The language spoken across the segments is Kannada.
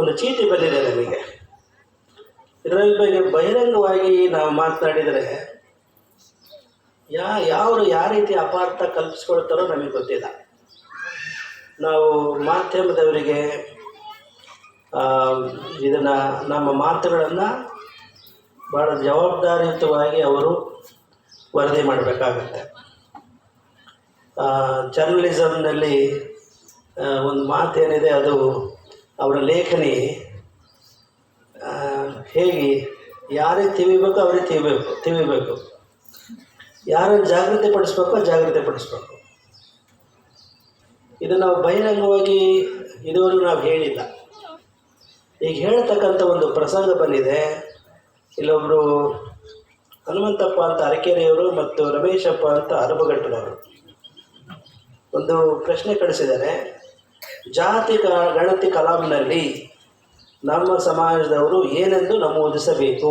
ಒಂದು ಚೀಟಿ ಬಂದಿದೆ ನಮಗೆ. ಇದರ ಬಗ್ಗೆ ಬಹಿರಂಗವಾಗಿ ನಾವು ಮಾತನಾಡಿದರೆ, ಯಾ ಯಾರು ಯಾವ ರೀತಿ ಅಪಾರ್ಥ ಕಲ್ಪಿಸ್ಕೊಳ್ತಾರೋ ನಮಗೆ ಗೊತ್ತಿಲ್ಲ. ನಾವು ಮಾಧ್ಯಮದವರಿಗೆ ಇದನ್ನು, ನಮ್ಮ ಮಾತುಗಳನ್ನು ಭಾಳ ಜವಾಬ್ದಾರಿಯುತವಾಗಿ ಅವರು ವರದಿ ಮಾಡಬೇಕಾಗತ್ತೆ. ಜರ್ನಲಿಸಮ್ನಲ್ಲಿ ಒಂದು ಮಾತೇನಿದೆ, ಅದು ಅವರ ಲೇಖನಿ ಹೇಗೆ, ಯಾರೇ ತಿವಿಬೇಕು ಅವರೇ ತಿವಿಬೇಕು ತಿವಿಬೇಕು ಯಾರನ್ನು ಜಾಗೃತಿ ಪಡಿಸ್ಬೇಕೋ ಜಾಗೃತಿ ಪಡಿಸ್ಬೇಕು ಇದು ನಾವು ಬಹಿರಂಗವಾಗಿ ಇದುವರೆಗೂ ನಾವು ಹೇಳಿಲ್ಲ. ಈಗ ಹೇಳ್ತಕ್ಕಂಥ ಒಂದು ಪ್ರಸಂಗ ಬಂದಿದೆ. ಇಲ್ಲೊಬ್ಬರು ಹನುಮಂತಪ್ಪ ಅಂತ ಅರಕೆರೆಯವರು ಮತ್ತು ರಮೇಶಪ್ಪ ಅಂತ ಅರಬಗಟ್ಟದವರು ಒಂದು ಪ್ರಶ್ನೆ ಕಳಿಸಿದ್ದಾರೆ. ಜಾತಿ ಗಣತಿ ಕಲಾಂನಲ್ಲಿ ನಮ್ಮ ಸಮಾಜದವರು ಏನೆಂದು ನಮೂದಿಸಬೇಕು?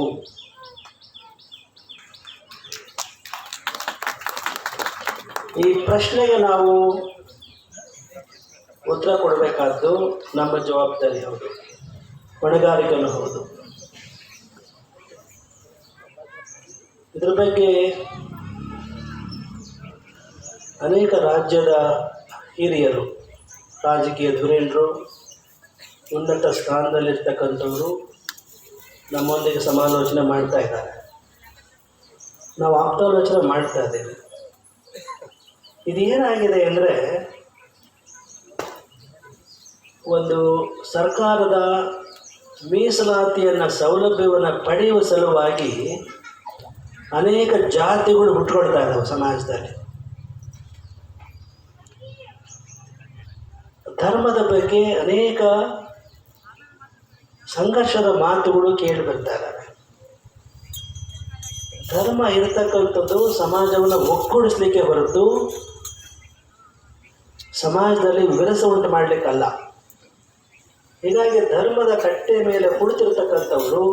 ಈ ಪ್ರಶ್ನೆಗೆ ನಾವು ಉತ್ತರ ಕೊಡಬೇಕಾದ್ದು ನಮ್ಮ ಜವಾಬ್ದಾರಿ ಹೌದು, ಹೊಣೆಗಾರಿಕೆಯನ್ನು ಹೌದು. ಇದ್ರ ಬಗ್ಗೆ ಅನೇಕ ರಾಜ್ಯದ ಹಿರಿಯರು ರಾಜಕೀಯ ಧುರೀಣರು, ಉನ್ನತ ಸ್ಥಾನದಲ್ಲಿರ್ತಕ್ಕಂಥವರು ನಮ್ಮೊಂದಿಗೆ ಸಮಾಲೋಚನೆ ಮಾಡ್ತಾ ಇದ್ದಾರೆ. ನಾವು ಆಪ್ತಾಲೋಚನೆ ಮಾಡ್ತಾ ಇದ್ದೀವಿ. ಇದೇನಾಗಿದೆ ಅಂದರೆ, ಒಂದು ಸರ್ಕಾರದ ಮೀಸಲಾತಿಯನ್ನು, ಸೌಲಭ್ಯವನ್ನು ಪಡೆಯುವ ಸಲುವಾಗಿ ಅನೇಕ ಜಾತಿಗಳು ಹುಟ್ಕೊಳ್ತಾ ಇದ್ದಾವೆ ಸಮಾಜದಲ್ಲಿ. ಧರ್ಮದ ಬಗ್ಗೆ ಅನೇಕ ಸಂಘರ್ಷದ ಮಾತುಗಳು ಕೇಳಿ ಬರ್ತಾರೆ. ಧರ್ಮ ಇರತಕ್ಕಂಥದ್ದು ಸಮಾಜವನ್ನು ಒಗ್ಗೂಡಿಸ್ಲಿಕ್ಕೆ ಹೊರತು ಸಮಾಜದಲ್ಲಿ ವಿರಸ ಉಂಟು ಮಾಡಲಿಕ್ಕಲ್ಲ. ಹೀಗಾಗಿ ಧರ್ಮದ ಕಟ್ಟೆ ಮೇಲೆ ಕುಳಿತಿರ್ತಕ್ಕಂಥವರು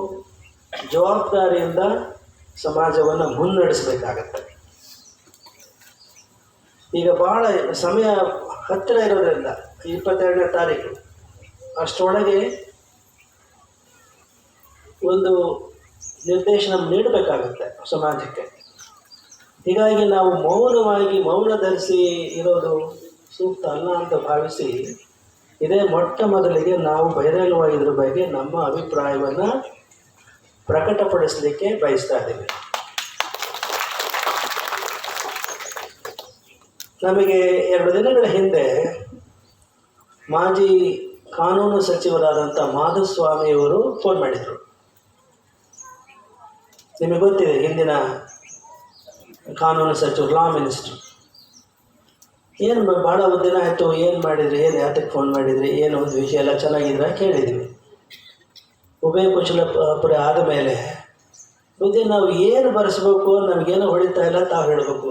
ಜವಾಬ್ದಾರಿಯಿಂದ ಸಮಾಜವನ್ನು ಮುನ್ನಡೆಸಬೇಕಾಗತ್ತೆ. ಈಗ ಭಾಳ ಸಮಯ ಹತ್ತಿರ ಇರೋದ್ರಿಂದ ಇಪ್ಪತ್ತೆರಡನೇ ತಾರೀಕು. ಅಷ್ಟರೊಳಗೆ ಒಂದು ನಿರ್ದೇಶನ ನೀಡಬೇಕಾಗುತ್ತೆ ಸಮಾಜಕ್ಕೆ. ಹೀಗಾಗಿ ನಾವು ಮೌನವಾಗಿ ಮೌನ ಧರಿಸಿ ಇರೋದು ಸೂಕ್ತ ಅಲ್ಲ ಅಂತ ಭಾವಿಸಿ ಇದೇ ಮೊಟ್ಟ ಮೊದಲಿಗೆ ನಾವು ಬಹಿರಂಗವಾಗಿದ್ದರ ಬಗ್ಗೆ ನಮ್ಮ ಅಭಿಪ್ರಾಯವನ್ನು ಪ್ರಕಟಪಡಿಸಲಿಕ್ಕೆ ಬಯಸ್ತಾ ಇದ್ದೀವಿ. ನಮಗೆ ಎರಡು ದಿನಗಳ ಹಿಂದೆ ಮಾಜಿ ಕಾನೂನು ಸಚಿವರಾದಂಥ ಮಾಧುಸ್ವಾಮಿಯವರು ಫೋನ್ ಮಾಡಿದರು. ನಿಮಗೆ ಗೊತ್ತಿದೆ, ಹಿಂದಿನ ಕಾನೂನು ಸಚಿವರು ಲಾ ಮಿನಿಸ್ಟರ್ ಏನು ಭಾಳ ದಿನ ಆಯಿತು, ಏನು ಮಾಡಿದ್ರಿ, ಏನು ಯಾತಕ್ಕೆ ಫೋನ್ ಮಾಡಿದ್ರಿ, ಏನು ಒಂದು ವಿಷಯ ಎಲ್ಲ ಚೆನ್ನಾಗಿದ್ರೆ ಕೇಳಿದ್ವಿ. ಉಭಯ ಕುಶಲಪುರ ಆದ ಮೇಲೆ ಮುಂದೆ ನಾವು ಏನು ಬರೆಸ್ಬೇಕು, ನಮಗೇನು ಹೊಳಿತಾ ಇಲ್ಲ ತಾವು ಹೇಳಬೇಕು.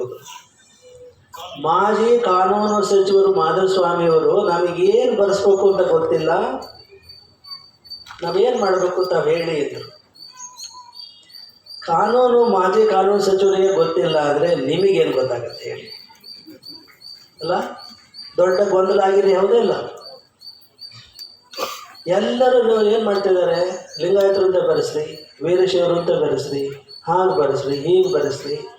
ಮಾಜಿ ಕಾನೂನು ಸಚಿವರು ಮಾಧುಸ್ವಾಮಿಯವರು ನಮಗೇನು ಬರೆಸ್ಬೇಕು ಅಂತ ಗೊತ್ತಿಲ್ಲ. ನಾವೇನು ಮಾಡಬೇಕು ಅಂತ ಹೇಳಿ ಇದ್ರು. ಕಾನೂನು, ಮಾಜಿ ಕಾನೂನು ಸಚಿವರಿಗೆ ಗೊತ್ತಿಲ್ಲ ಅಂದರೆ ನಿಮಗೇನು ಗೊತ್ತಾಗುತ್ತೆ ಹೇಳಿ. ಅಲ್ಲ? ದೊಡ್ಡ ಗೊಂದಲ ಆಗಿದೆ ಯಾವುದೇ ಇಲ್ಲ. ಎಲ್ಲರೂ ಏನು ಮಾಡ್ತಿದ್ದಾರೆ? ಲಿಂಗಾಯತರು ಅಂತ ಬರೆಸ್ರಿ, ವೀರಶೈವರು ಅಂತ ಬರೆಸ್ರಿ, ಹಾಗೆ ಬರೆಸ್ರಿ, ಹೀಗೆ ಬರೆಸ್ರಿ.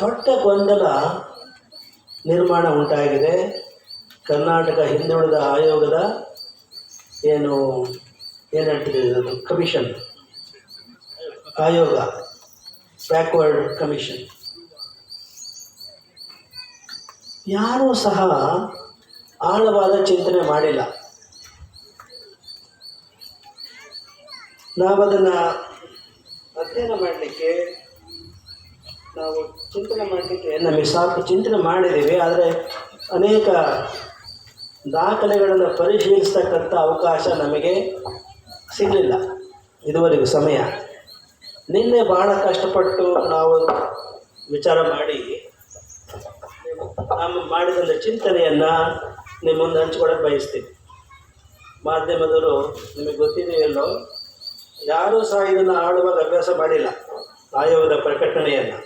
ದೊಡ್ಡ ಗೊಂದಲ ನಿರ್ಮಾಣ ಉಂಟಾಗಿದೆ. ಕರ್ನಾಟಕ ಹಿಂದುಳಿದ ಆಯೋಗದ ಏನು ಏನು ಹೇಳ್ತಿದೆ ಅದು ಕಮಿಷನ್ ಆಯೋಗ. ಬ್ಯಾಕ್ವರ್ಡ್ ಕಮಿಷನ್ ಯಾರೂ ಸಹ ಆಳವಾದ ಚಿಂತನೆ ಮಾಡಿಲ್ಲ. ನಾವದನ್ನು ಅಧ್ಯಯನ ಮಾಡಲಿಕ್ಕೆ ನಾವು ಚಿಂತನೆ ಮಾಡಲಿಕ್ಕೆ ನಮಗೆ ಸಾಕು ಚಿಂತನೆ ಮಾಡಿದ್ದೀವಿ, ಆದರೆ ಅನೇಕ ದಾಖಲೆಗಳನ್ನು ಪರಿಶೀಲಿಸ್ತಕ್ಕಂಥ ಅವಕಾಶ ನಮಗೆ ಸಿಗಲಿಲ್ಲ ಇದುವರೆಗೂ ಸಮಯ. ನಿನ್ನೆ ಭಾಳ ಕಷ್ಟಪಟ್ಟು ನಾವು ವಿಚಾರ ಮಾಡಿ, ನಾವು ಮಾಡಿದಂಥ ಚಿಂತನೆಯನ್ನು ನಿಮ್ಮ ಮುಂದೆ ಹಂಚ್ಕೊಳ್ಳೋಕೆ ಬಯಸ್ತೀವಿ ಮಾಧ್ಯಮದವರು ನಿಮಗೆ ಗೊತ್ತಿದೆಯಲ್ಲೋ ಯಾರೂ ಸಹ ಇದನ್ನು ಆಡುವಾಗ ಅಭ್ಯಾಸ ಮಾಡಿಲ್ಲ, ಆಯೋಗದ ಪ್ರಕಟಣೆಯನ್ನು.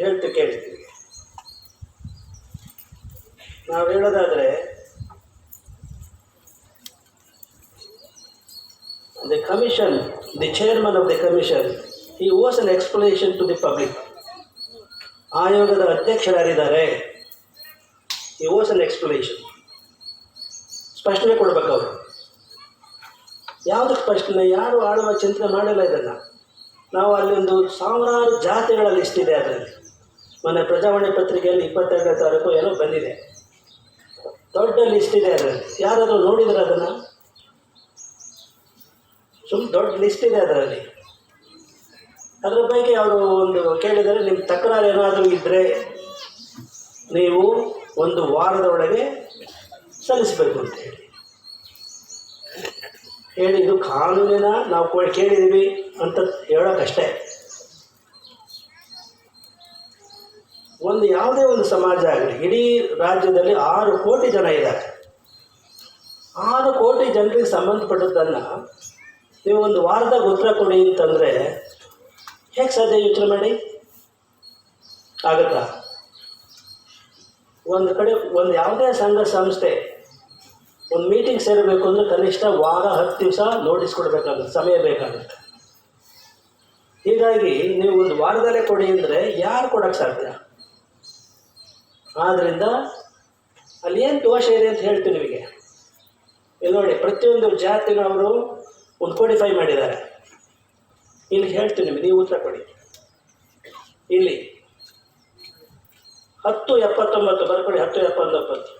ಹೇಳ್ತು ಕೇಳ್ತೀವಿ ನಾವು ಹೇಳೋದಾದರೆ the commission the chairman of the commission he was an explanation to the public ಆಯೋಗದ ಅಧ್ಯಕ್ಷರಾರಿದ್ದಾರೆ. ಈ ಓಸ್ ಅನ್ ಎಕ್ಸ್ಪ್ಲನೇಷನ್ ಸ್ಪಷ್ಟನೆ ಕೊಡ್ಬೇಕು ಅವರು. ಯಾವುದು ಸ್ಪಷ್ಟನೆ? ಯಾರು ಆಳುವ ಚಿಂತನೆ ಮಾಡಲ್ಲ ಇದನ್ನು? ನಾವು ಅಲ್ಲಿ ಒಂದು ಸಾವಿರಾರು ಜಾತಿಗಳ ಲಿಸ್ಟ್ ಇದೆ ಅದರಲ್ಲಿ? ಮೊನ್ನೆ ಪ್ರಜಾವಾಣಿ ಪತ್ರಿಕೆಯಲ್ಲಿ ಇಪ್ಪತ್ತೆರಡನೇ ತಾರೀಕು ಏನೋ ಬಂದಿದೆ. ದೊಡ್ಡ ಲಿಸ್ಟ್ ಇದೆ ಅದರಲ್ಲಿ. ಯಾರಾದರೂ ನೋಡಿದ್ರೆ ಅದನ್ನು? ಸುಮ್ಮ ದೊಡ್ಡ ಲಿಸ್ಟ್ ಇದೆ ಅದರಲ್ಲಿ. ಅದರ ಬಗ್ಗೆ ಅವರು ಒಂದು ಕೇಳಿದರೆ ನಿಮ್ಮ ತಕರಾರು ಏನಾದರೂ ಇದ್ದರೆ ನೀವು ಒಂದು ವಾರದ ಒಳಗೆ ಸಲ್ಲಿಸಬೇಕು ಅಂತ ಹೇಳಿ ಹೇಳಿ ಇದು ಕಾನೂನಿನ ನಾವು ಕೇಳಿದ್ದೀವಿ ಅಂತ ಹೇಳೋಕ್ಕಷ್ಟೇ ಒಂದು ಯಾವುದೇ ಒಂದು ಸಮಾಜ ಆಗಲಿ, ಇಡೀ ರಾಜ್ಯದಲ್ಲಿ ಆರು ಕೋಟಿ ಜನ ಇದ್ದಾರೆ. ಆರು ಕೋಟಿ ಜನರಿಗೆ ಸಂಬಂಧಪಟ್ಟದ್ದನ್ನು ನೀವು ಒಂದು ವಾರದಾಗ ಉತ್ತರ ಕೊಡಿ ಅಂತಂದರೆ ಹೇಗೆ ಸಾಧ್ಯ ಯೋಚನೆ ಮಾಡಿ? ಆಗುತ್ತಾ? ಒಂದು ಕಡೆ, ಒಂದು ಯಾವುದೇ ಸಂಘ, ಸಂಸ್ಥೆ ಒಂದು ಮೀಟಿಂಗ್ ಸೇರಬೇಕು ಅಂದರೆ ಕನಿಷ್ಠ ವಾರ, ಹತ್ತು ದಿವಸ ನೋಟಿಸ್ ಕೊಡಬೇಕಾಗುತ್ತೆ, ಸಮಯ ಬೇಕಾಗುತ್ತೆ. ಹೀಗಾಗಿ ನೀವು ಒಂದು ವಾರದಲ್ಲೇ ಕೊಡಿ ಅಂದರೆ ಯಾರು ಕೊಡೋಕ್ಕೆ ಸಾಧ್ಯ? ಆದ್ದರಿಂದ ಅಲ್ಲಿ ಏನು ದೋಷ ಇದೆ ಅಂತ ಹೇಳ್ತೀನಿ ನಿಮಗೆ. ಇಲ್ಲಿ ನೋಡಿ, ಪ್ರತಿಯೊಂದು ಜಾತಿಗಳವರು ಒಂದು ಕೋಡಿಫೈ ಮಾಡಿದ್ದಾರೆ. ಇಲ್ಲಿ ಹೇಳ್ತೀನಿ ನಿಮಗೆ, ನೀವು ಉತ್ತರ ಕೊಡಿ. ಇಲ್ಲಿ ಹತ್ತು ಎಪ್ಪತ್ತೊಂಬತ್ತು ಬರ್ಕೊಡಿ ಹತ್ತು ಎಪ್ಪತ್ತೊಂಬತ್ತು.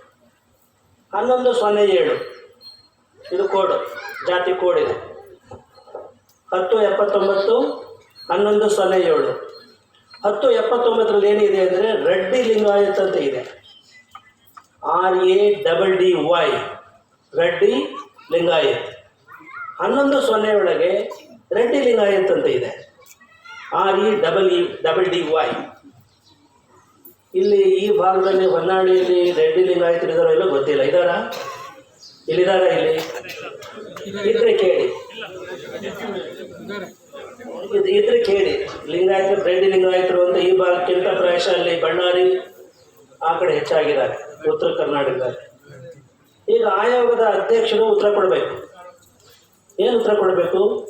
ಹನ್ನೊಂದು ಸೊನ್ನೆ ಏಳು. ಇದು ಕೋಡು, ಜಾತಿ ಕೋಡ್ ಇದು ಹತ್ತು ಎಪ್ಪತ್ತೊಂಬತ್ತು, ಹನ್ನೊಂದು ಸೊನ್ನೆ ಏಳು. ಹತ್ತು ಎಪ್ಪತ್ತೊಂಬತ್ತರಲ್ಲಿ ಏನಿದೆ ಅಂದರೆ ರೆಡ್ಡಿ ಲಿಂಗಾಯತ್ ಅಂತ ಇದೆ. R A double D Y Reddy Lingayat. ಹನ್ನೊಂದು ಸೊನ್ನೆ ಒಳಗೆ ರೆಡ್ಡಿ ಲಿಂಗಾಯತ್ ಅಂತ ಇದೆ. R E double E double D Y ಇಲ್ಲಿ ಈ ಭಾಗದಲ್ಲಿ ಹೊನ್ನಾಳಿಯಲ್ಲಿ ರೆಡ್ಡಿ ಲಿಂಗಾಯತರು ಇದಾರೋ ಇಲ್ಲೋ ಗೊತ್ತಿಲ್ಲ. ಇದಾರ? ಇಲ್ಲಿದಾರ ಇಲ್ಲಿ? ಇದ್ರೆ ಕೇಳಿ. ಇದ್- ಇದ್ರೆ ಕೇಳಿ. ಲಿಂಗಾಯತರು ರೆಡ್ಡಿ ಲಿಂಗಾಯತರು ಅಂತ ಈ ಭಾಗಕ್ಕಿಂತ ಪ್ರಾಯಶಃ ಅಲ್ಲಿ ಬಳ್ಳಾರಿ ಆ ಕಡೆ ಹೆಚ್ಚಾಗಿದ್ದಾರೆ, ಉತ್ತರ ಕರ್ನಾಟಕದಲ್ಲಿ. ಈಗ ಆಯೋಗದ ಅಧ್ಯಕ್ಷರು ಉತ್ತರ ಕೊಡಬೇಕು. ಏನು ಉತ್ತರ ಕೊಡಬೇಕು?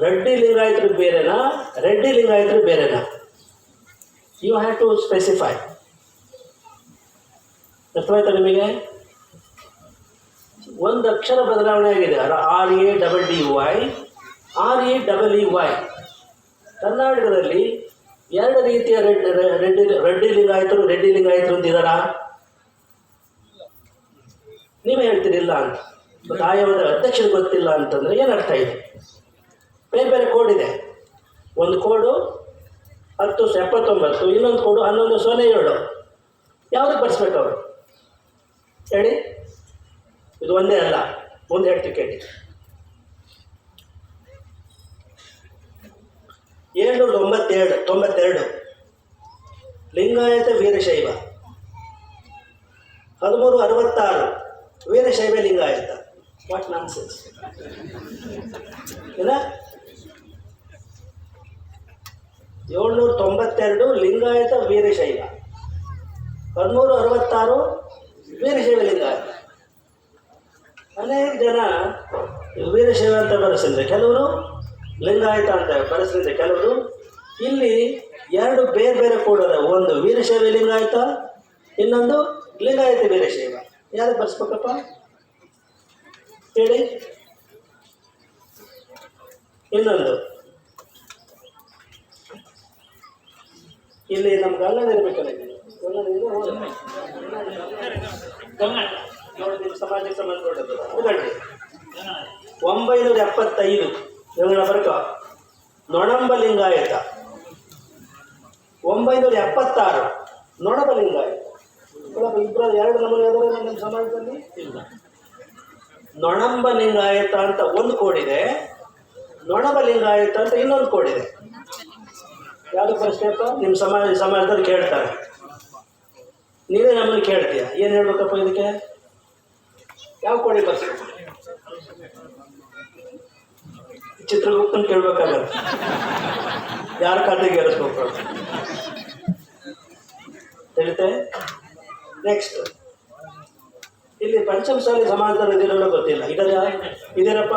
ರೆಡ್ಡಿ ಲಿಂಗಾಯತರು ಬೇರೆನಾ? ರೆಡ್ಡಿ ಲಿಂಗಾಯತರು ಬೇರೆನಾ? ಯು ಹ್ಯಾವ್ ಟು ಸ್ಪೆಸಿಫೈ ಅರ್ಥವಾಯ್ತಾ ನಿಮಗೆ? ಒಂದು ಅಕ್ಷರ ಬದಲಾವಣೆ ಆಗಿದೆ. R A double D Y R A double E Y ಕರ್ನಾಟಕದಲ್ಲಿ ಎರಡು ರೀತಿಯ ರೆಡ್ ರೆಡ್ಡಿ ರೆಡ್ಡಿ ಲಿಂಗಾಯತರು ರೆಡ್ಡಿ ಲಿಂಗಾಯತರು ಅಂತ ಇದ್ದಾರಾ? ನೀವೇ ಹೇಳ್ತೀರಿ ಇಲ್ಲ ಅಂತ. ಆಯೋಗದ ಅಧ್ಯಕ್ಷರು ಗೊತ್ತಿಲ್ಲ ಅಂತಂದರೆ ಏನು ಅರ್ಥ ಇದೆ? ಬೇರೆ ಬೇರೆ ಕೋಡ್ ಇದೆ. ಒಂದು ಕೋಡು ಹತ್ತು ಎಪ್ಪತ್ತೊಂಬತ್ತು, ಇನ್ನೊಂದು ಕೊಡು, ಹನ್ನೊಂದು, ಸೊನ್ನೆ, ಏಳು. ಯಾವುದಕ್ಕೆ ಬರ್ಸ್ಬೇಕು ಅವರು? ಹೇಳಿ. ಇದು ಒಂದೇ ಅಲ್ಲ, ಮುಂದೆ ಹೇಳ್ತೀವಿ ಕೇಳಿ. ಏಳ್ನೂರ ತೊಂಬತ್ತೇಳು ತೊಂಬತ್ತೆರಡು. ಲಿಂಗಾಯತ ವೀರಶೈವ. ಹದಿಮೂರು ಅರವತ್ತಾರು. ವೀರಶೈವ ಲಿಂಗಾಯತ. ವಾಟ್ ನಾನ್ಸೆನ್ಸ್ ಏನ? ಏಳ್ನೂರ ತೊಂಬತ್ತೆರಡು ಲಿಂಗಾಯತ ವೀರಶೈವ. ಹದಿಮೂರು ಅರವತ್ತಾರು ವೀರಶೈವ ಲಿಂಗಾಯತ. ಅನೇಕ ಜನ ವೀರಶೈವ ಅಂತ ಬರೆಸಿದ್ರೆ ಕೆಲವರು ಲಿಂಗಾಯತ ಅಂತ ಬರೆಸಿದ್ರೆ ಕೆಲವರು ಇಲ್ಲಿ ಎರಡು ಬೇರೆ ಬೇರೆ ಕೂಡ ಒಂದು ವೀರಶೈವ ಲಿಂಗಾಯತ, ಇನ್ನೊಂದು ಲಿಂಗಾಯತ ವೀರಶೈವ. ಯಾರು ಬರ್ಸ್ಬೇಕಪ್ಪ? ಹೇಳಿ. ಇನ್ನೊಂದು. ಇಲ್ಲಿ ನಮ್ಗೆ ಅಲ್ಲ ಇರ್ಬೇಕಲ್ಲ ಸಮಾಜಕ್ಕೆ ಸಂಬಂಧಪಟ್ಟದ್ದು ಒಂಬೈನೂರ ಎಪ್ಪತ್ತೈದು. ಇವುಗಳ ಬರ್ಕ. ನೊಣಂಬ ಲಿಂಗಾಯತ ಒಂಬೈನೂರ ಎಪ್ಪತ್ತಾರು. ನೊಣಬ ಲಿಂಗಾಯತ ಇಬ್ಬರ ಎರಡು ನಮೂನೆ ಆದರೆ ನಮ್ಮ ಸಮಾಜದಲ್ಲಿ? ಇಲ್ಲ. ನೊಣಂಬ ಲಿಂಗಾಯತ ಅಂತ ಒಂದು ಕೋಡಿದೆ ನೊಣಬ ಲಿಂಗಾಯತ ಅಂತ ಇನ್ನೊಂದು ಕೋಡಿದೆ ಯಾವುದು ಪ್ರಶ್ನೆಪ್ಪ ನಿಮ್ಮ ಸಮಾಜ ಸಮಾಜದಲ್ಲಿ ಕೇಳ್ತಾರೆ. ನೀವೇ ನಮ್ಮನ್ನು ಕೇಳ್ತೀಯ? ಏನು ಹೇಳ್ಬೇಕಪ್ಪ ಇದಕ್ಕೆ? ಯಾವ ಕೋಡಿ ಬರ್ಸ್ಬೇಕು ಚಿತ್ರಗುಪ್ತನ ಕೇಳ್ಬೇಕಾಗತ್ತೆ. ಯಾರ ಖಾತೆಗೆ ಏರಿಸ್ಬೇಕು? ತಿಳಿತೆ? ನೆಕ್ಸ್ಟ್ ಇಲ್ಲಿ ಪಂಚಮಸಾಲಿ ಸಮಾಜದಲ್ಲಿ ಇದಿರೋಲ್ಲ ಗೊತ್ತಿಲ್ಲ. ಇದೆಲ್ಲ ಇದೇನಪ್ಪ?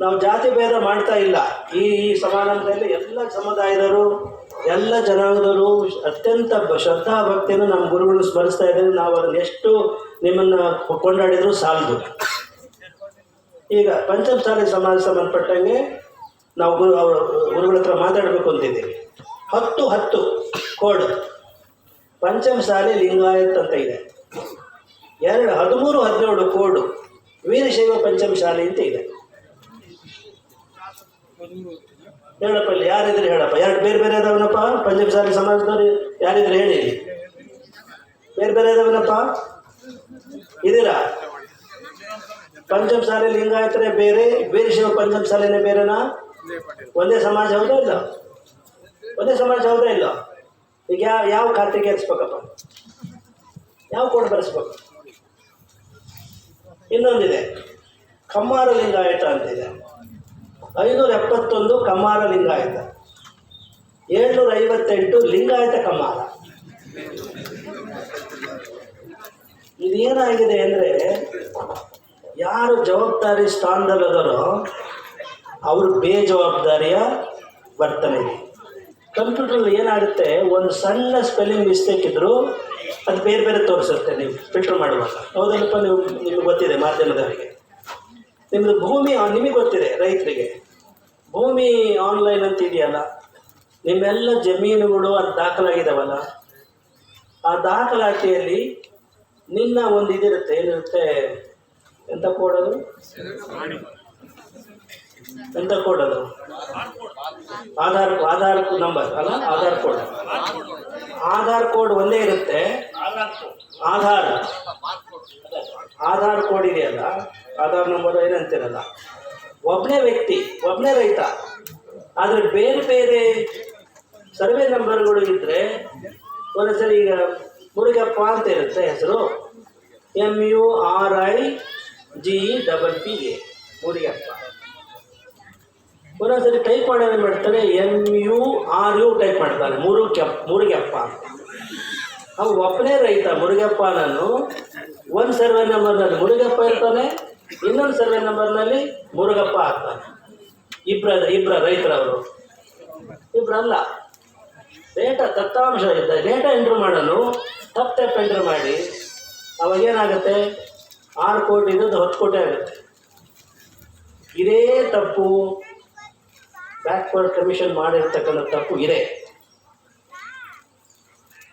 ನಾವು ಜಾತಿ ಭೇದ ಮಾಡ್ತಾ ಇಲ್ಲ. ಈ ಈ ಸಮಾರಂಭದಲ್ಲಿ ಎಲ್ಲ ಸಮುದಾಯದವರು, ಎಲ್ಲ ಜನಾಂಗದವರು ಅತ್ಯಂತ ಶ್ರದ್ಧಾ ಭಕ್ತಿಯನ್ನು ನಮ್ಮ ಗುರುಗಳು ಸ್ಮರಿಸ್ತಾ ಇದ್ದಾರೆ. ನಾವು ಅದನ್ನ ಎಷ್ಟು ನಿಮ್ಮನ್ನು ಕೊಂಡಾಡಿದರೂ ಸಾಲದು. ಈಗ ಪಂಚಮಸಾಲಿ ಸಮಾಜ ಸಂಬಂಧಪಟ್ಟಂಗೆ ನಾವು ಗುರು, ಅವರು, ಗುರುಗಳ ಹತ್ರ ಮಾತಾಡಬೇಕು ಅಂತಿದ್ದೀವಿ. ಹತ್ತು ಹತ್ತು ಕೋಡ್. ಪಂಚಮಸಾಲಿ ಲಿಂಗಾಯತ್ ಅಂತ ಇದೆ. ಎರಡು, ಹದಿಮೂರು, ಹದಿನೇಳು ಕೋಡು. ವೀರಶೈವ ಪಂಚಮಶಾಲಿ ಅಂತ ಇದೆ. ಹೇಳಪ್ಪ ಇಲ್ಲಿ, ಯಾರಿದ್ರೆ ಹೇಳಪ್ಪ. ಎರಡು ಬೇರೆ ಬೇರೆ ಅದಾವನಪ್ಪ ಪಂಚಮಶಾಲಿ ಸಮಾಜದವ್ರು ಯಾರಿದ್ರೆ ಹೇಳಿ. ಬೇರೆ ಬೇರೆ ಅದಾವನಪ್ಪ ಇದೀರಾ ಪಂಜಾಬ್ ಶಾಲೆ ಲಿಂಗಾಯತನೇ ಬೇರೆ ಬೇರೆ ಶಿವ ಪಂಜಾಬ್ ಶಾಲೆನೇ ಬೇರೆನಾ? ಒಂದೇ ಸಮಾಜ ಹೌದಾ ಇಲ್ಲ? ಒಂದೇ ಸಮಾಜ ಹೌದಾ ಇಲ್ಲ? ಈಗ ಯಾವ ಯಾವ ಖಾತೆಗೆ ಏರಿಸ್ಬೇಕಪ್ಪ? ಯಾವ ಕೋಡ್ ಬರೆಸ್ಬೇಕು? ಇನ್ನೊಂದಿದೆ. ಕಮ್ಮಾರ ಲಿಂಗಾಯತ ಅಂತಿದೆ ಐನೂರ ಎಪ್ಪತ್ತೊಂದು ಕಮ್ಮಾರ ಲಿಂಗಾಯತ. ಏಳ್ನೂರ ಐವತ್ತೆಂಟು ಲಿಂಗಾಯತ ಕಮ್ಮಾರ ಇದೇನಾಗಿದೆ ಅಂದರೆ ಯಾರು ಜವಾಬ್ದಾರಿ ಸ್ಥಾನದಲ್ಲಿದ್ದಾರೋ ಅವರು ಬೇಜವಾಬ್ದಾರಿಯ ವರ್ತನೆ. ಕಂಪ್ಯೂಟರ್ ಕಂಪ್ಯೂಟ್ರಲ್ಲಿ ಏನಾಗುತ್ತೆ? ಒಂದು ಸಣ್ಣ ಸ್ಪೆಲ್ಲಿಂಗ್ ಮಿಸ್ಟೇಕ್ ಇದ್ದರೂ ಅದು ಬೇರೆ ಬೇರೆ ತೋರಿಸುತ್ತೆ ನೀವು. ಫಿಲ್ಟರ್ ಮಾಡುವಾಗ. ಹೌದಲ್ಲಪ್ಪ, ನೀವು ನಿಮಗೆ ಗೊತ್ತಿದೆ ಮಾಧ್ಯಮದವರಿಗೆ. ನಿಮ್ಮದು ಭೂಮಿ ನಿಮಗೆ ಗೊತ್ತಿದೆ ರೈತರಿಗೆ. ಭೂಮಿ ಆನ್ಲೈನ್ ಅಂತ ಇದೆಯಲ್ಲ, ನಿಮ್ಮೆಲ್ಲ ಜಮೀನುಗಳು ಅದು ದಾಖಲಾಗಿದ್ದಾವಲ್ಲ ಆ ದಾಖಲಾತಿಯಲ್ಲಿ ನಿನ್ನ ಒಂದು ಇದಿರುತ್ತೆ, ಏನಿರುತ್ತೆ ಎಂತ ಕೊಡೋದು? ಎಂತ ಕೊಡೋದು? ಆಧಾರ್ ಆಧಾರ್ ನಂಬರ್ ಅಲ್ಲ, ಆಧಾರ್ ಕೋಡ್ ಆಧಾರ್ ಕೋಡ್ ಒಂದೇ ಇರುತ್ತೆ. ಆಧಾರ್. ಆಧಾರ್ ಕೋಡ್ ಇದೆಯಲ್ಲ ಆಧಾರ್ ನಂಬರ್ ಏನಂತಿರಲ್ಲ ಒಬ್ಬನೇ ವ್ಯಕ್ತಿ ಒಬ್ಬನೇ ರೈತ, ಆದರೆ ಬೇರೆ ಬೇರೆ ಸರ್ವೆ ನಂಬರ್ಗಳು ಇದ್ದರೆ ಒಂದೊಂದ್ಸರಿ ಈಗ ಮುರುಗಪ್ಪ ಅಂತ ಇರುತ್ತೆ ಹೆಸರು. M U R I G double P A Murugappa. ಒಂದೊಂದ್ಸರಿ ಟೈಪ್ ಮಾಡಿ ಏನು ಮಾಡ್ತಾನೆ M U R U type ಮಾಡ್ತಾರೆ ಮೂರು ಕೆಪ್ ಮುರುಗಪ್ಪ ಅಂತ. ಅವು ಒಬ್ಬನೇ ರೈತ ಮುರುಗಪ್ಪ ನಾನು ಒಂದು ಸರ್ವೆ ನಂಬರ್ನಲ್ಲಿ ಮುರುಗಪ್ಪ ಇರ್ತಾನೆ ಇನ್ನೊಂದು ಸರ್ವೆ ನಂಬರ್ನಲ್ಲಿ ಮುರುಗಪ್ಪ ಆಗ್ತಾನೆ. ಇಬ್ಬರ ಇಬ್ಬರ ರೈತರವರು. ಇಬ್ಬರಲ್ಲ ಡೇಟಾ ದತ್ತಾಂಶ ಇದ್ದ ಡೇಟಾ ಎಂಟ್ರ್ ಮಾಡಲು ತಪ್ಪು ತಪ್ಪು ಎಂಟ್ರ್ ಮಾಡಿ. ಅವಾಗ ಏನಾಗುತ್ತೆ? ಆರು ಕೋಟಿ ಇದ್ದದ್ದು ಹತ್ತು ಕೋಟಿ ಆಗುತ್ತೆ. ಇದೇ ತಪ್ಪು. ಬ್ಯಾಕ್ವರ್ಡ್ ಕಮಿಷನ್ ಮಾಡಿರ್ತಕ್ಕಂಥ ತಪ್ಪು ಇದೆ.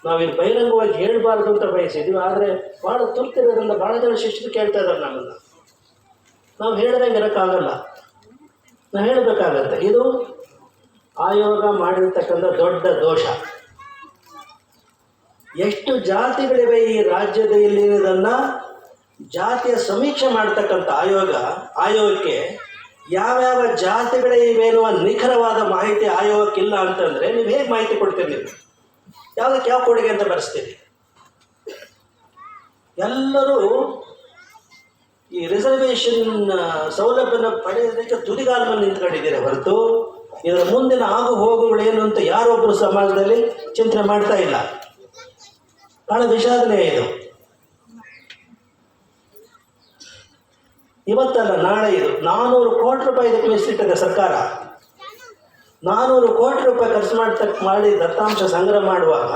ನಾವಿಲ್ಲಿ ಬಹಿರಂಗವಾಗಿ ಹೇಳಬಾರ್ದು ಅಂತ ಬಯಸಿದ್ದೀವಿ ಆದರೆ ಭಾಳ ತುರ್ತಿರೋದ್ರಿಂದ ಭಾಳ ಜನ ಶಿಷ್ಯರು ಕೇಳ್ತಾ ಇದ್ದಾರೆ ನಮ್ಮನ್ನು. ನಾವು ಹೇಳದೆ ಇರೋಕ್ಕಾಗಲ್ಲ ನಾವು ಹೇಳಬೇಕಾಗತ್ತೆ. ಇದು ಆಯೋಗ ಮಾಡಿರ್ತಕ್ಕಂಥ ದೊಡ್ಡ ದೋಷ. ಎಷ್ಟು ಜಾತಿಗಳಿವೆ ಈ ರಾಜ್ಯದಲ್ಲಿ ಅನ್ನೋದನ್ನ ಜಾತಿಯ ಸಮೀಕ್ಷೆ ಮಾಡ್ತಕ್ಕಂಥ ಆಯೋಗ, ಆಯೋಗಕ್ಕೆ ಯಾವ್ಯಾವ ಜಾತಿಗಳಿವೆ ಅನ್ನುವ ನಿಖರವಾದ ಮಾಹಿತಿ ಆಯೋಗಕ್ಕಿಲ್ಲ ಅಂತಂದರೆ ನೀವು ಹೇಗೆ ಮಾಹಿತಿ ಕೊಡ್ತೀರಿ ನೀವು? ಯಾವುದಕ್ಕೆ ಯಾವ ಕೊಡುಗೆ ಅಂತ ಬರೆಸ್ತೀರಿ? ಎಲ್ಲರೂ ಈ ರಿಸರ್ವೇಷನ್ ಸೌಲಭ್ಯನ ಪಡೆಯೋದಕ್ಕೆ ತುದಿಗಾಲವನ್ನು ನಿಂತ್ಕೊಂಡಿದ್ದೀರಾ ಹೊರತು? ಇದರ ಮುಂದಿನ ಆಗು ಹೋಗುಗಳೇನು ಅಂತ ಯಾರೊಬ್ಬರು ಸಮಾಜದಲ್ಲಿ ಚಿಂತನೆ ಮಾಡ್ತಾ ಇಲ್ಲ? ಬಹಳ ವಿಷಾದನೆ ಇದು. ಇವತ್ತಲ್ಲ ನಾಳೆ ಇದು. ನಾನ್ನೂರು ಕೋಟಿ ರೂಪಾಯಿ ಇದಕ್ಕೆ ಮೀಸಲಿಟ್ಟಿದೆ ಸರ್ಕಾರ. ನಾನ್ನೂರು ಕೋಟಿ ರೂಪಾಯಿ ಖರ್ಚು ಮಾಡ್ತಕ್ಕ ಮಾಡಿ ದತ್ತಾಂಶ ಸಂಗ್ರಹ ಮಾಡುವಾಗ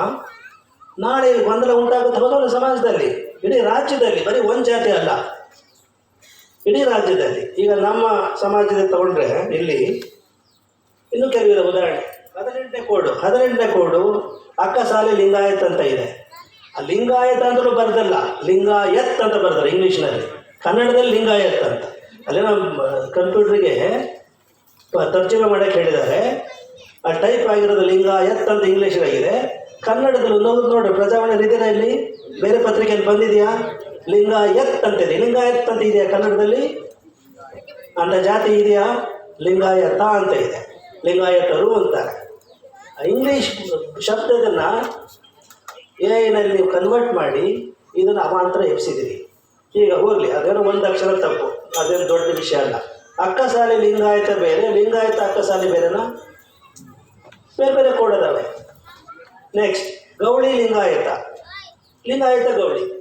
ನಾಳೆ ಗೊಂದಲ ಉಂಟಾಗುತ್ತೆ. ಹೌದಲ್ಲ ಸಮಾಜದಲ್ಲಿ, ಇಡೀ ರಾಜ್ಯದಲ್ಲಿ, ಬರೀ ಒಂದು ಜಾತಿ ಅಲ್ಲ. ಇಡೀ ರಾಜ್ಯದಲ್ಲಿ, ಈಗ ನಮ್ಮ ಸಮಾಜದಲ್ಲಿ ತಗೊಂಡ್ರೆ ಇಲ್ಲಿ ಇನ್ನೂ ಕೆಲವಿದೆ. ಉದಾಹರಣೆ, ಹದಿನೆಂಟನೇ ಕೋಡು ಹದಿನೆಂಟನೇ ಕೋಡು ಅಕ್ಕ ಸಾಲಿ ಲಿಂಗಾಯತ್ ಅಂತ ಇದೆ. ಆ ಲಿಂಗಾಯತ್ ಅಂತಲೂ ಬರೆದಲ್ಲ, ಲಿಂಗಾಯತ್ ಅಂತ ಬರ್ತಾರೆ ಇಂಗ್ಲೀಷ್ನಲ್ಲಿ. ಕನ್ನಡದಲ್ಲಿ ಲಿಂಗಾಯತ್ ಅಂತ. ಅಲ್ಲಿ ನಮ್ಮ ಕಂಪ್ಯೂಟ್ರಿಗೆ ತರ್ಜಮೆ ಮಾಡೋಕ್ಕೆ ಹೇಳಿದ್ದಾರೆ, ಆ ಟೈಪ್ ಆಗಿರೋದು ಲಿಂಗಾಯತ್ ಅಂತ ಇಂಗ್ಲೀಷಾಗಿದೆ ಕನ್ನಡದಲ್ಲಿ ನೋಡಿ ನೋಡ್ರಿ ಪ್ರಜಾವಾಣಿ ಇದೆಯಾ ಇಲ್ಲಿ ಬೇರೆ ಪತ್ರಿಕೆಯಲ್ಲಿ ಬಂದಿದೆಯಾ? ಲಿಂಗಾಯತ್ ಅಂತಿದೆ ಲಿಂಗಾಯತ್ ಅಂತ ಇದೆಯಾ ಕನ್ನಡದಲ್ಲಿ? ಅಂತ ಜಾತಿ ಇದೆಯಾ? ಲಿಂಗಾಯತ ಅಂತ ಇದೆ. ಲಿಂಗಾಯತರು ಅಂತಾರೆ. ಇಂಗ್ಲೀಷ್ ಶಬ್ದದನ್ನು ಎ ಐನಲ್ಲಿ ನೀವು ಕನ್ವರ್ಟ್ ಮಾಡಿ ಇದನ್ನು ಅವಾಂತರ ಎಬ್ಸಿದಿರಿ ಈಗ ಹೋಗಲಿ, ಅದೇನೋ ಒಂದು ಅಕ್ಷರ ತಪ್ಪು, ಅದೇನು ದೊಡ್ಡ ವಿಷಯ ಅಲ್ಲ. ಅಕ್ಕಸಾಲಿ ಲಿಂಗಾಯತ ಬೇರೆ, ಲಿಂಗಾಯತ ಅಕ್ಕಸಾಲಿ ಬೇರೆನಾ? ಬೇರೆ ಬೇರೆ ಕೋಡ್ ನೆಕ್ಸ್ಟ್ ಗೌಳಿ ಲಿಂಗಾಯತ. ಲಿಂಗಾಯತ ಗೌಳಿ.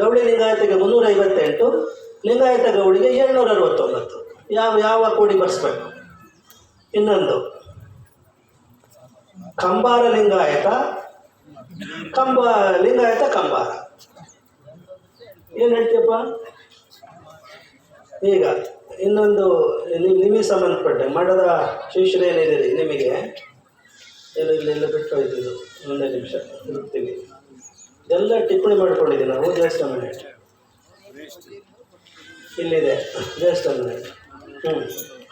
ಗೌಳಿ ಲಿಂಗಾಯತಗೆ ಮುನ್ನೂರ ಐವತ್ತೆಂಟು ಲಿಂಗಾಯತ ಗೌಡಿಗೆ ಏಳ್ನೂರ ಅರವತ್ತೊಂಬತ್ತು ಯಾವ ಯಾವ ಕೋಡಿ ಬರ್ಸ್ಬೇಕು? ಇನ್ನೊಂದು. ಕಂಬಾರ ಲಿಂಗಾಯತ, ಕಂಬ, ಲಿಂಗಾಯತ ಕಂಬಾರ. ಏನು ಹೇಳ್ತೀಯಪ್ಪ? ಈಗ, ಇನ್ನೊಂದು ನಿಮ್- ನಿಮಗೆ ಸಂಬಂಧಪಟ್ಟೆ ಮಠದ ಶಿಷ್ಯರೇನಿದ್ದೀರಿ ನಿಮಗೆ? ಎಲ್ಲ ಇಲ್ಲೆಲ್ಲ ಬಿಟ್ಟು ಹೋಯ್ತಿದ್ದು ಒಂದೇ ನಿಮಿಷ ಹುಡುಕ್ತೀವಿ ಎಲ್ಲ ಟಿಪ್ಪಣಿ ಮಾಡ್ಕೊಂಡಿದ್ದೀವಿ ನಾವು ದೇವಸ್ಥಾನ ಮನೆ. ಇಲ್ಲಿದೆ ದೇವಸ್ಥಾನ ಮನೆ. ಹ್ಞೂ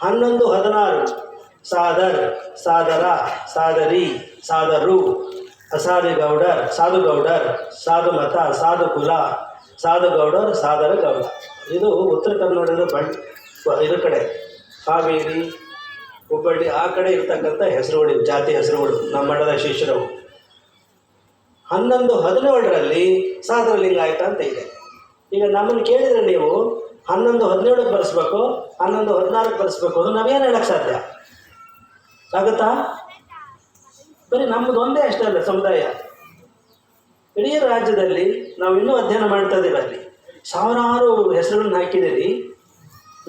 ಹನ್ನೊಂದು ಹದಿನಾರು. ಸಾದರ್, ಸಾದರ, ಸಾದರಿ, ಸಾದರು, ಅಸಾದಿ ಗೌಡರ್, ಸಾಧು ಗೌಡರ್, ಸಾಧು ಮತ, ಸಾಧು ಕುಲ, ಸಾಧು ಗೌಡರ್ ಸಾದರ ಗೌಡ. ಇದು ಉತ್ತರ ಕನ್ನಡದ ಬಟ್ ಇದ್ರ ಕಡೆ. ಹಾವೇರಿ, ಹುಬ್ಬಳ್ಳಿ, ಆ ಕಡೆ ಇರ್ತಕ್ಕಂಥ ಹೆಸರುಗಳು, ಜಾತಿ ಹೆಸರುಗಳು, ನಮ್ಮ ಮಠದ ಶಿಷ್ಯರವು ಹನ್ನೊಂದು ಹದಿನೇಳರಲ್ಲಿ ಲಿಂಗಾಯತ ಅಂತ ಇದೆ. ಈಗ ನಮ್ಮನ್ನು ಕೇಳಿದರೆ ನೀವು ಹನ್ನೊಂದು ಹದಿನೇಳಕ್ಕೆ ಬರೆಸ್ಬೇಕು, ಹನ್ನೊಂದು ಹದಿನಾರಕ್ಕೆ ಬರೆಸ್ಬೇಕು ಅದು ನಾವೇನು ಹೇಳಕ್ಕೆ ಸಾಧ್ಯ? ಆಗುತ್ತಾ ಬರೀ ನಮ್ಮದು ಒಂದೇ ಅಷ್ಟೇ ಅಲ್ಲ ಸಮುದಾಯ. ಇಡೀ ರಾಜ್ಯದಲ್ಲಿ ನಾವು ಇನ್ನೂ ಅಧ್ಯಯನ ಮಾಡ್ತಾ ಇದ್ದೀವಿ ಅಲ್ಲಿ. ಸಾವಿರಾರು ಹೆಸರುಗಳನ್ನ ಹಾಕಿದ್ದೀರಿ.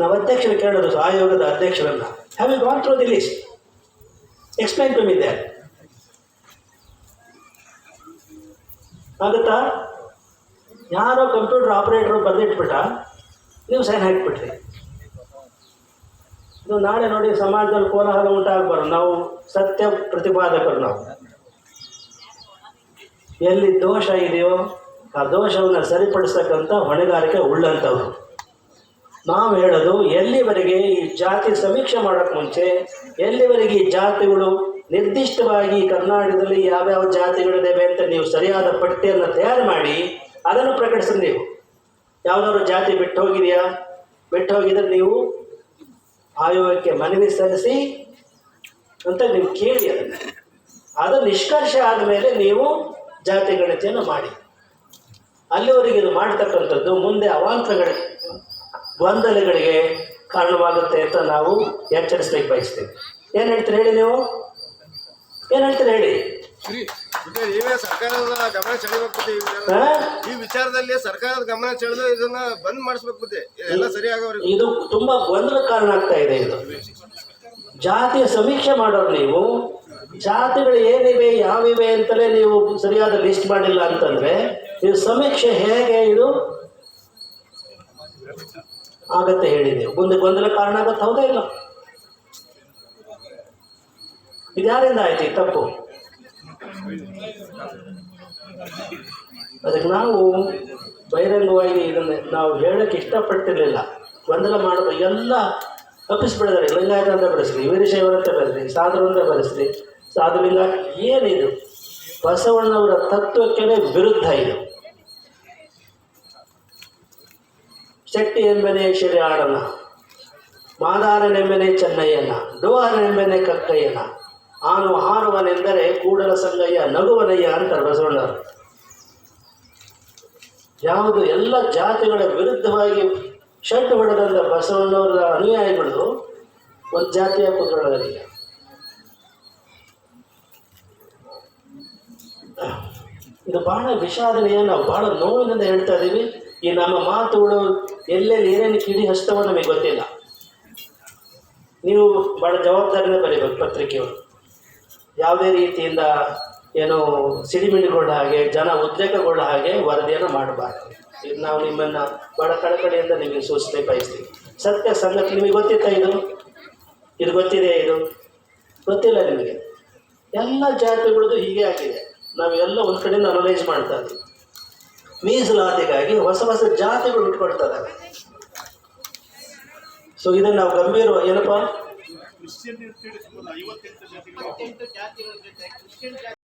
ನಾವು ಅಧ್ಯಕ್ಷರು ಕೇಳೋದು ಆಯೋಗದ ಅಧ್ಯಕ್ಷರನ್ನು. Have you gone through the list explain to me that ಆಗುತ್ತಾ? ಯಾರೋ ಕಂಪ್ಯೂಟರ್ ಆಪರೇಟರ್ ಬರೆದಿಟ್ಬಿಟ್ಟ ನೀವು ಸೈನ್ ಹಾಕಿಬಿಟ್ರಿ. ಇದು ನಾಳೆ ನೋಡಿ ಸಮಾಜದಲ್ಲಿ ಕೋಲಾಹಲ ಉಂಟಾಗಬಾರ್ದು. ನಾವು ಸತ್ಯ ಪ್ರತಿಪಾದಕರು ನಾವು. ಎಲ್ಲಿ ದೋಷ ಇದೆಯೋ ಆ ದೋಷವನ್ನು ಸರಿಪಡಿಸ್ತಕ್ಕಂಥ ಹೊಣೆಗಾರಿಕೆ ಉಳ್ಳಂಥವ್ರು. ನಾವು ಹೇಳೋದು, ಎಲ್ಲಿವರೆಗೆ ಈ ಜಾತಿ ಸಮೀಕ್ಷೆ ಮಾಡೋಕ್ಕೆ ಮುಂಚೆ, ಎಲ್ಲಿವರೆಗೆ ಈ ಜಾತಿಗಳು ನಿರ್ದಿಷ್ಟವಾಗಿ ಕರ್ನಾಟಕದಲ್ಲಿ ಯಾವ್ಯಾವ ಜಾತಿಗಳಿದ್ದಾವೆ ಅಂತ ನೀವು ಸರಿಯಾದ ಪಟ್ಟಿಯನ್ನು ತಯಾರು ಮಾಡಿ, ಅದನ್ನು ಪ್ರಕಟಿಸಿ ನೀವು. ಯಾವುದಾದ್ರು ಜಾತಿ ಬಿಟ್ಟು ಹೋಗಿದೆಯಾ? ಬಿಟ್ಟು ಹೋಗಿದ್ರೆ ನೀವು ಆಯೋಗಕ್ಕೆ ಮನವಿ ಸಲ್ಲಿಸಿ ಅಂತ ನೀವು ಕೇಳಿ ಅದನ್ನು. ಅದು ನಿಷ್ಕರ್ಷ ಆದಮೇಲೆ ನೀವು ಜಾತಿ ಗಣತಿಯನ್ನು ಮಾಡಿ. ಅಲ್ಲಿವರೆಗೆ ಇದು ಮಾಡ್ತಕ್ಕಂಥದ್ದು ಮುಂದೆ ಅವಾಂತರಗಳಿಗೆ ಗೊಂದಲಗಳಿಗೆ ಕಾರಣವಾಗುತ್ತೆ ಅಂತ ನಾವು ಎಚ್ಚರಿಸ್ಲಿಕ್ಕೆ ಬಯಸ್ತೇವೆ. ಏನು ಹೇಳ್ತೀರಿ ಹೇಳಿ ನೀವು? ಏನು ಹೇಳ್ತೀರಿ ಹೇಳಿ ನೀವೇ ಸರ್ಕಾರದ ಗಮನ ಸೆಳೆಬೇಕು ಈ? ವಿಚಾರದಲ್ಲಿ ಸರ್ಕಾರದ ಗಮನ ಸೆಳೆದು ಇದನ್ನ ಬಂದ್ ಮಾಡಿಸ್ಬೇಕು ಎಲ್ಲ ಸರಿಯಾಗವ್ರಿಗೆ ಇದು ತುಂಬಾ ಗೊಂದಲ ಕಾರಣ ಆಗ್ತಾ ಇದೆ ಇದು. ಜಾತಿಯ ಸಮೀಕ್ಷೆ ಮಾಡೋರು ನೀವು ಜಾತಿಗಳು ಏನಿವೆ ಯಾವಿವೆ ಅಂತಲೇ ನೀವು ಸರಿಯಾದ ಲಿಸ್ಟ್ ಮಾಡಿಲ್ಲ ಅಂತಂದ್ರೆ ನೀವು ಸಮೀಕ್ಷೆ ಹೇಗೆ ಇದು? ಆಗತ್ತೆ ಹೇಳಿ ನೀವು. ಮುಂದೆ ಗೊಂದಲ ಕಾರಣ ಆಗತ್ತೆ ಹೌದಾ ಇಲ್ಲ? ಇದು ಯಾರಿಂದ ಆಯ್ತು ತಪ್ಪು? ಅದಕ್ಕೆ ನಾವು ಬಹಿರಂಗವಾಗಿ ಇದನ್ನು ನಾವು ಹೇಳಕ್ಕೆ ಇಷ್ಟಪಟ್ಟಿರಲಿಲ್ಲ ಗೊಂದಲ ಮಾಡುವ ಎಲ್ಲ ತಪ್ಪಿಸ್ಬಿಡಿದಾರೆ ಲಿಂಗಾಯತ ಅಂತ ಬೆಳೆಸ್ರಿ ವೀರಶೈವರ ಅಂತ ಬರೆಸ್ರಿ ಸಾಧು ಅಂತ ಬರೆಸ್ರಿ. ಸಾಧು ಏನಿದು? ಬಸವಣ್ಣವರ ತತ್ವಕ್ಕೆ ವಿರುದ್ಧ ಇದು. ಶೆಟ್ಟಿ ಎಂಬನೆ ಶಿರಿ ಆಡನ ಮಾದಾರನೆಂಬನೆ ಚೆನ್ನಯ್ಯನ ಡೋಹನೆಂಬನೆ ಕಕ್ಕಯ್ಯನ ಆನು ಹಾನುವನೆಂದರೆ ಕೂಡಲ ಸಂಗಯ್ಯ, ನಗುವನಯ್ಯ ಅಂತಾರೆ ಬಸವಣ್ಣವರು. ಯಾವುದು ಎಲ್ಲ ಜಾತಿಗಳ ವಿರುದ್ಧವಾಗಿ ಶಂಟು ಹೊಡೆದಂಥ ಬಸವಣ್ಣವರ ಅನುಯಾಯಿಗಳು ಒಂದು ಜಾತಿಯ ಕುತ್ಕೊಳ್ಳೋದಿಲ್ಲ ಇದು ಬಹಳ ವಿಷಾದನೀಯ, ನಾವು ಬಹಳ ನೋವಿನಿಂದ ಹೇಳ್ತಾ ಇದ್ದೀವಿ ಈ ನಮ್ಮ ಮಾತುಗಳು ಎಲ್ಲೆಲ್ಲಿ ಏನೇನು ಕಿಡಿ ಹಸ್ತವೋ ನಮಗೆ ಗೊತ್ತಿಲ್ಲ. ನೀವು ಬಹಳ ಜವಾಬ್ದಾರಿನೇ ಬರೀಬೇಕು ಪತ್ರಿಕೆಯವರು. ಯಾವುದೇ ರೀತಿಯಿಂದ ಏನು ಸಿಡಿಮಿಡಿಗೊಳ್ಳ ಹಾಗೆ, ಜನ ಉದ್ರೇಕಗೊಳ್ಳ ಹಾಗೆ ವರದಿಯನ್ನು ಮಾಡಬಾರ್ದು. ಇದು ನಾವು ನಿಮ್ಮನ್ನು ಬಹಳ ಕಳಕಳಿಯಿಂದ ನಿಮಗೆ ಸೂಚನೆ ಬಯಸ್ತೀವಿ. ಸತ್ಯ, ಸಂಗತಿ ನಿಮಗೆ ಗೊತ್ತಿತ್ತ ಇದು? ಇದು ಗೊತ್ತಿದೆ ಇದು? ಗೊತ್ತಿಲ್ಲ ನಿಮಗೆ. ಎಲ್ಲ ಜಾತಿಗಳದ್ದು ಹೀಗೆ ಆಗಿದೆ. ನಾವೆಲ್ಲ ಒಂದು ಕಡೆಯಿಂದ ಅನಲೈಸ್ ಮಾಡ್ತಾ ಇದ್ದೀವಿ. ಮೀಸಲಾತಿಗಾಗಿ ಹೊಸ ಹೊಸ ಜಾತಿಗಳು ಇಟ್ಕೊಳ್ತಾರೆ ಇದ್ದಾವೆ ಸೊ ಇದನ್ನು ನಾವು ಗಂಭೀರ ಏನಪ್ಪ? ಕ್ರಿಶ್ಚಿಯನ್ ಐವತ್ತೆಂಟು ಜಾತಿಗಳ.